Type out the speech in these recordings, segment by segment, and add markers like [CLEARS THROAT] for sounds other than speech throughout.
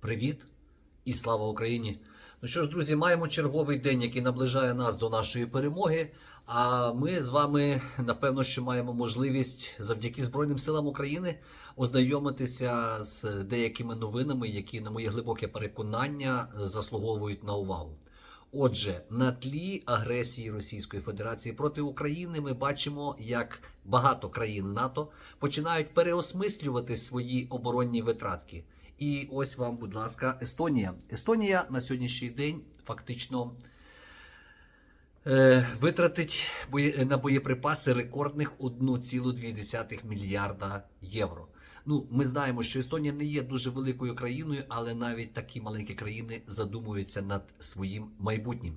Привіт і слава Україні! Ну що ж, друзі, маємо черговий день, який наближає нас до нашої перемоги. А ми з вами напевно, що маємо можливість завдяки Збройним силам України ознайомитися з деякими новинами, які, на моє глибоке переконання, заслуговують на увагу. Отже, на тлі агресії Російської Федерації проти України ми бачимо, як багато країн НАТО починають переосмислювати свої оборонні витратки. І ось вам, будь ласка, Естонія. Естонія на сьогоднішній день фактично е, витратить бої- на боєприпаси рекордних 1,2 мільярда євро. Ну, ми знаємо, що Естонія не є дуже великою країною, але навіть такі маленькі країни задумуються над своїм майбутнім.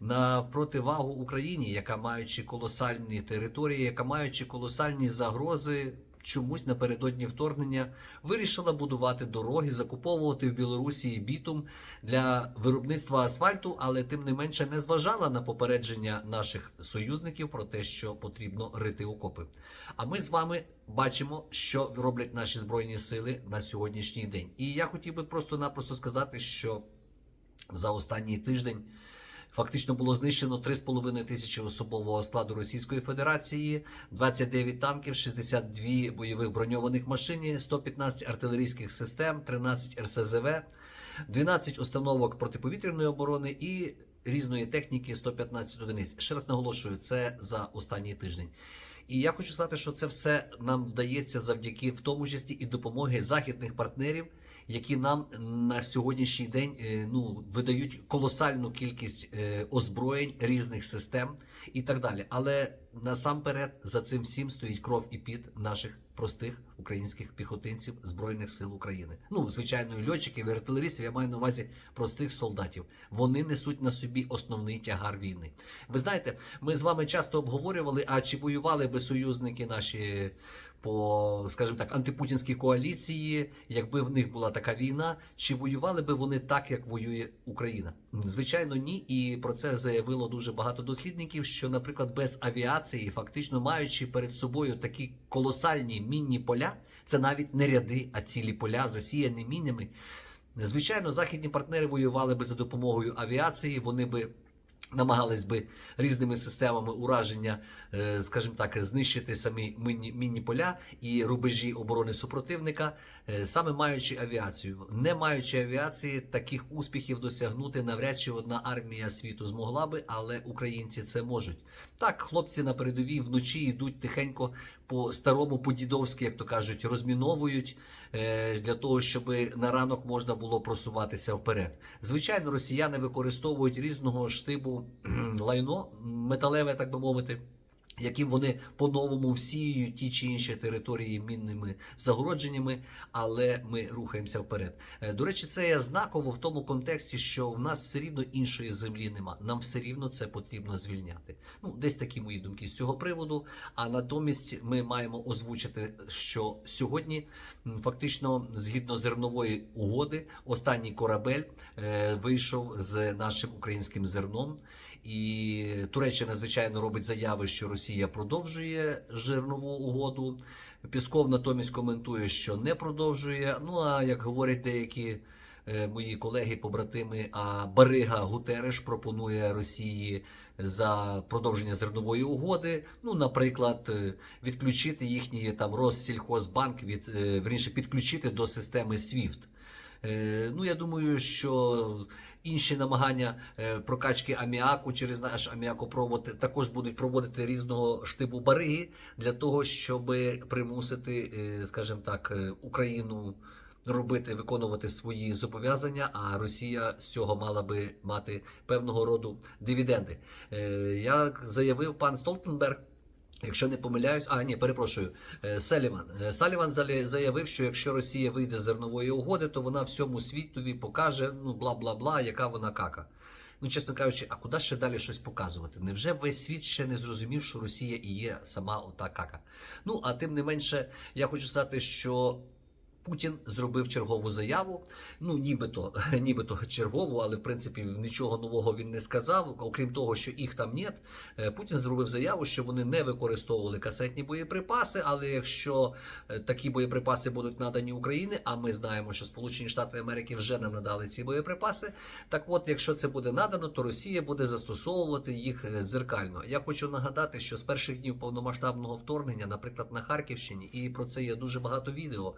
На противагу Україні, яка маючи колосальні території, яка маючи колосальні загрози, чомусь напередодні вторгнення вирішила будувати дороги, закуповувати в Білорусі бітум для виробництва асфальту, але тим не менше не зважала на попередження наших союзників про те, що потрібно рити окопи. А ми з вами бачимо, що роблять наші збройні сили на сьогоднішній день. І я хотів би просто-напросто сказати, що за останній тиждень. Фактично було знищено 3,5 тисячі особового складу Російської Федерації, 29 танків, 62 бойових броньованих машин, 115 артилерійських систем, 13 РСЗВ, 12 установок протиповітряної оборони і різної техніки 115 одиниць. Ще раз наголошую, це за останній тиждень. І я хочу сказати, що це все нам вдається завдяки в тому числі і допомоги західних партнерів, які нам на сьогоднішній день е, ну видають колосальну кількість е, озброєнь різних систем і так далі. Але насамперед за цим всім стоїть кров і під наших простих українських піхотинців збройних сил України. Ну звичайно, льотчиків і артилерістів. Я маю на увазі простих солдатів. Вони несуть на собі основний тягар війни. Ви знаєте, ми з вами часто обговорювали, а чи воювали би союзники наші по, скажімо так, антипутінській коаліції, якби в них була така війна, чи воювали би вони так, як воює Україна? Звичайно, ні. І про це заявило дуже багато дослідників. Що, наприклад, без авіації, фактично маючи перед собою такі колосальні мінні поля, це навіть не ряди, а цілі поля, засіяні мінами. Звичайно, західні партнери воювали би за допомогою авіації. Вони би намагались би різними системами ураження, е, скажімо так, знищити самі мінні, мінні поля і рубежі оборони супротивника, е, саме маючи авіацію. Не маючи авіації, таких успіхів досягнути навряд чи одна армія світу змогла би, але українці це можуть. Так, хлопці на передовій вночі йдуть тихенько по старому, по дідовськи, як то кажуть, розміновують е, для того, щоб на ранок можна було просуватися вперед. Звичайно, росіяни використовують різного штибу лайно металеве, так би мовити. Яким вони по-новому всіють ті чи інші території мінними загородженнями, але ми рухаємося вперед. Е, До речі, це є знаково в тому контексті, що в нас все рівно іншої землі нема. Нам все рівно це потрібно звільняти. Ну, десь такі мої думки з цього приводу. А натомість ми маємо озвучити, що сьогодні фактично згідно зернової угоди, останній корабель е, вийшов з нашим українським зерном. І Туреччина, звичайно, робить заяви, що Росія продовжує жирнову угоду. Пісков натомість коментує, що не продовжує. Ну а як говорять деякі е, мої колеги, побратими, а Барига Гутереш пропонує Росії за продовження зернової угоди. Ну, наприклад, е, відключити їхній там Россільхозбанк від е, верніше підключити до системи SWIFT. Е, Ну, я думаю, що інші намагання е, прокачки аміаку через наш аміакопровод також будуть проводити різного штибу бариги для того, щоб примусити, е, скажімо так, Україну робити, виконувати свої зобов'язання, а Росія з цього мала би мати певного роду дивіденди. Як заявив пан Столтенберг. Якщо не помиляюсь, а ні, перепрошую, е, Селіван. Е, Саліван заявив, що якщо Росія вийде з зернової угоди, то вона всьому світові покаже ну бла бла бла, яка вона кака. Ну, чесно кажучи, а куди ще далі щось показувати? Невже весь світ ще не зрозумів, що Росія і є сама ота кака? Ну а тим не менше, я хочу сказати, що Путін зробив чергову заяву. Ну, нібито, [LAUGHS] нібито чергову, але в принципі нічого нового він не сказав. Окрім того, що їх там нет. Е, Путін зробив заяву, що вони не використовували касетні боєприпаси. Але якщо е, такі боєприпаси будуть надані Україні, а ми знаємо, що Сполучені Штати Америки вже нам надали ці боєприпаси. Так, от, якщо це буде надано, то Росія буде застосовувати їх е, дзеркально. Я хочу нагадати, що з перших днів повномасштабного вторгнення, наприклад, на Харківщині, і про це є дуже багато відео.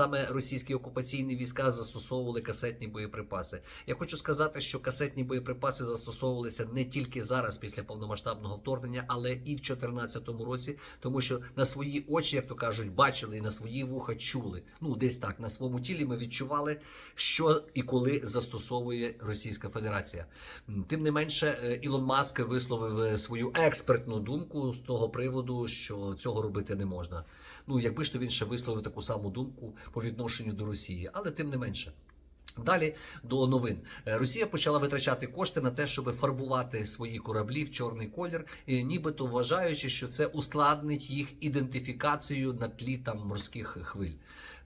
Саме російські окупаційні війська застосовували касетні боєприпаси. Я хочу сказати, що касетні боєприпаси застосовувалися не тільки зараз, після повномасштабного вторгнення, але і в 2014 році, тому що на свої очі, як то кажуть, бачили і на свої вуха чули. Ну десь так на своєму тілі ми відчували, що і коли застосовує Російська Федерація. Тим не менше, е, Ілон Маск висловив е, свою експертну думку з того приводу, що цього робити не можна. Ну, якби ж то він ще висловив таку саму думку по відношенню до Росії, але тим не менше. Далі до новин Е, Росія почала витрачати кошти на те, щоб фарбувати свої кораблі в чорний колір, нібито вважаючи, що це ускладнить їх ідентифікацію на тлі там морських хвиль.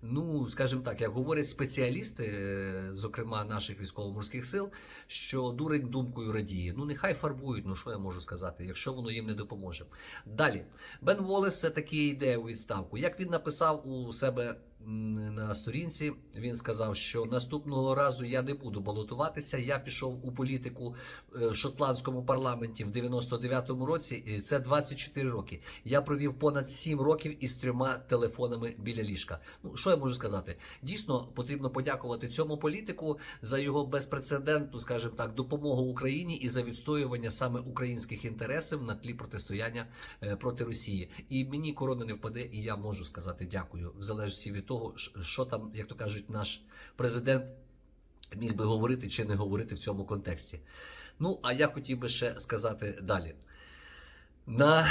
Ну, скажімо так, як говорять спеціалісти, е, зокрема наших військово-морських сил, що дурень думкою радіє. Ну, нехай фарбують, ну що я можу сказати, якщо воно їм не допоможе. Далі, Бен Волес все таки йде у відставку. Як він написав у себе на сторінці, він сказав, що наступного разу я не буду балотуватися. Я пішов у політику е, в шотландському парламенті в 99-му році. і Це 24 роки. Я провів понад 7 років із трьома телефонами біля ліжка. Ну що я можу сказати? Дійсно потрібно подякувати цьому політику за його безпрецедентну, скажімо так, допомогу Україні і за відстоювання саме українських інтересів на тлі протистояння е, проти Росії. І мені корона не впаде, і я можу сказати дякую, в залежності від того, ш- що там, як то кажуть, наш президент міг би говорити чи не говорити в цьому контексті. Ну, а я хотів би ще сказати далі. На,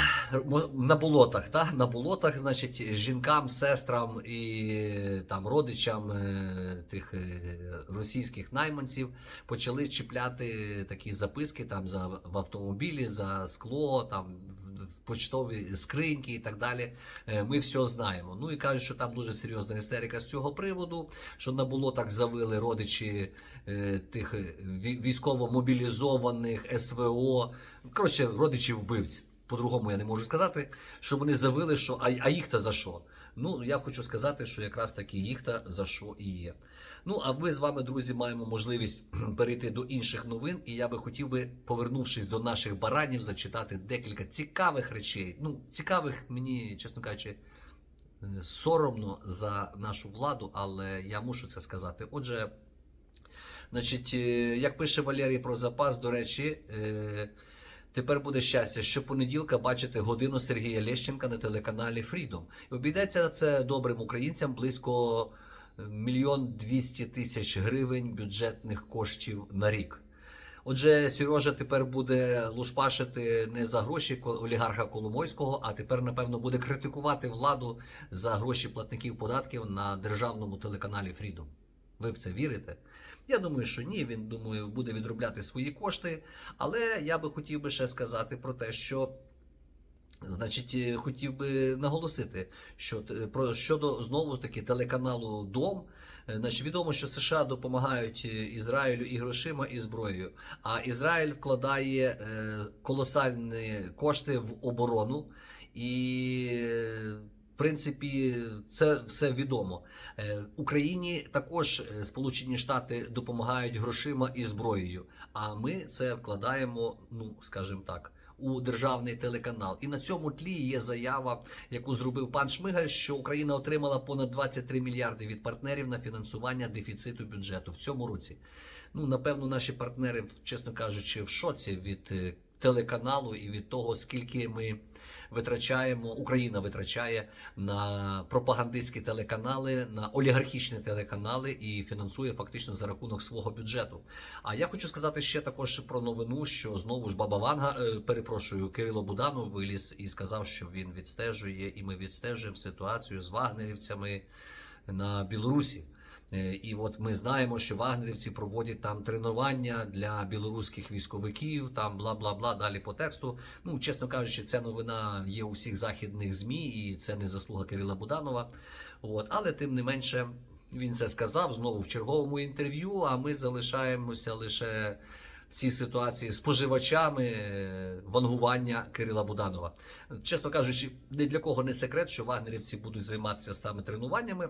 на болотах, та? на болотах, значить, жінкам, сестрам і там родичам е, тих е, російських найманців почали чіпляти такі записки там за в автомобілі, за скло, там в- почтові скриньки і так далі. Е, Ми все знаємо. Ну і кажуть, що там дуже серйозна істерика з цього приводу, що на болотах завили родичі тих військово мобілізованих СВО. Коротше, родичі вбивць. По-другому я не можу сказати, що вони завили, що а, а їх-то за що? Ну, я хочу сказати, що якраз таки їх-то за що і є. Ну, а ми з вами, друзі, маємо можливість [CLEARS THROAT] перейти до інших новин, і я би хотів би, повернувшись до наших баранів, зачитати декілька цікавих речей. Ну, цікавих мені, чесно кажучи, е, соромно за нашу владу, але я мушу це сказати. Отже, значить, е, як пише Валерій про запас, до речі. Тепер буде щастя, що понеділка бачити годину Сергія Лещенка на телеканалі Freedom. І обійдеться це добрим українцям близько е, мільйон двісті тисяч гривень бюджетних коштів на рік. Отже, Сережа тепер буде лушпашити не за гроші олігарха Коломойського, а тепер, напевно, буде критикувати владу за гроші платників податків на державному телеканалі Freedom. Ви в це вірите? Я думаю, що ні. Він думаю, буде відробляти свої кошти. Але я би хотів би ще сказати про те, що. Значить, е, хотів би наголосити, що про щодо знову ж таки телеканалу Дом. е, Значить, відомо, що США допомагають е, Ізраїлю і грошима, і зброєю. А Ізраїль вкладає е, колосальні кошти в оборону, і е, принципі це все відомо. Е, Україні також е, Сполучені Штати допомагають грошима і зброєю. А ми це вкладаємо, ну скажімо так. У державний телеканал, і на цьому тлі є заява, яку зробив пан Шмигаль, що Україна отримала понад 23 мільярди від партнерів на фінансування дефіциту бюджету в цьому році. Ну напевно, наші партнери, чесно кажучи, в шоці від е, телеканалу і від того, скільки ми витрачаємо, Україна витрачає на пропагандистські телеканали, на олігархічні телеканали і фінансує фактично за рахунок свого бюджету. А я хочу сказати ще також про новину, що знову ж баба Ванга, е, перепрошую, Кирило Буданов виліз і сказав, що він відстежує, і ми відстежуємо ситуацію з вагнерівцями на Білорусі. Е, І от ми знаємо, що вагнерівці проводять там тренування для білоруських військовиків, там бла бла бла. Далі по тексту. Ну, чесно кажучи, ця новина є у всіх західних змі, і це не заслуга Кирила Буданова. От, але тим не менше, Він це сказав знову в черговому інтерв'ю. А ми залишаємося лише в цій ситуації споживачами е, вангування Кирила Буданова. Чесно кажучи, ні для кого не секрет, що вагнерівці будуть займатися саме тренуваннями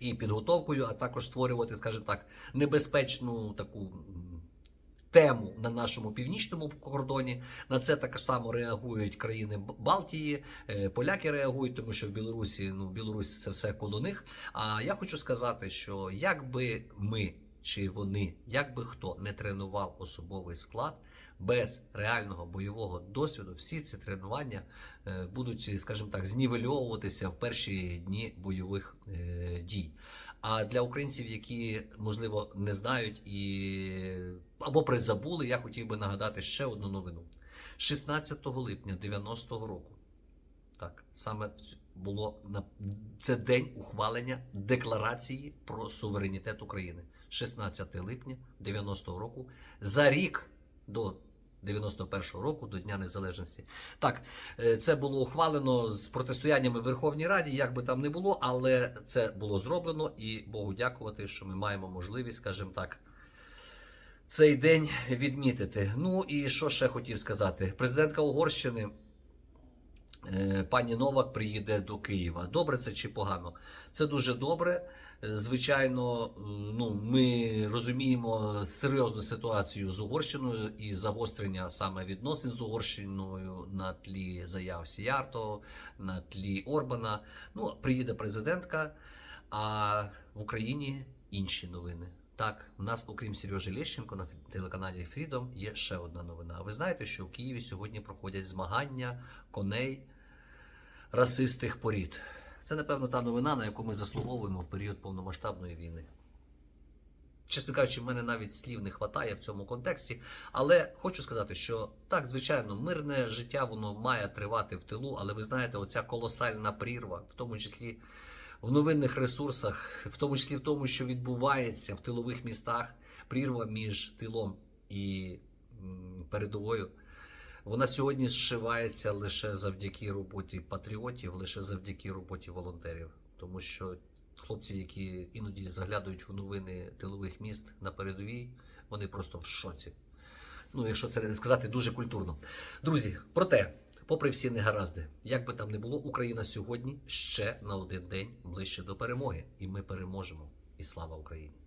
і підготовкою, а також створювати, скажімо так, небезпечну таку. Тему на нашому північному кордоні на це так само реагують країни Балтії, е, поляки реагують, тому що в Білорусі ну Білорусь це все коло них. А я хочу сказати, що як би ми чи вони, як би хто не тренував особовий склад без реального бойового досвіду, всі ці тренування е, будуть, скажімо так, знівельовуватися в перші дні бойових е, дій. А для українців, які можливо не знають і або призабули, я хотів би нагадати ще одну новину: 16 липня 90-го року. Так, саме було на це день ухвалення декларації про суверенітет України. 16 липня 90-го року, за рік до 91-го року, до Дня Незалежності. Так, е, це було ухвалено з протистояннями в Верховній Раді, як би там не було, але це було зроблено, і Богу дякувати, що ми маємо можливість, скажімо так, цей день відмітити. Ну і що ще хотів сказати? Президентка Угорщини. Е, Пані Новак приїде до Києва. Добре це чи погано? Це дуже добре. Е, Звичайно, е, ну ми розуміємо серйозну ситуацію з Угорщиною і загострення саме відносин з Угорщиною на тлі заяв Сіярто, на тлі Орбана. Ну, приїде президентка, а в Україні інші новини. Так, в нас, окрім Сережі Лещенко, на телеканалі Freedom є ще одна новина. Ви знаєте, що в Києві сьогодні проходять змагання коней расистих порід. Це, напевно, та новина, на яку ми заслуговуємо в період повномасштабної війни. Чесно кажучи, в мене навіть слів не вистачає в цьому контексті. Але хочу сказати, що так, звичайно, мирне життя воно має тривати в тилу, але ви знаєте, оця колосальна прірва, в тому числі в новинних ресурсах, в тому числі в тому, що відбувається в тилових містах, прірва між тилом і передовою. Вона сьогодні зшивається лише завдяки роботі патріотів, лише завдяки роботі волонтерів, тому що хлопці, які іноді заглядають в новини тилових міст на передовій, вони просто в шоці. Ну, якщо це не сказати дуже культурно. Друзі, проте, попри всі негаразди, як би там не було, Україна сьогодні ще на один день ближче до перемоги, і ми переможемо. І слава Україні!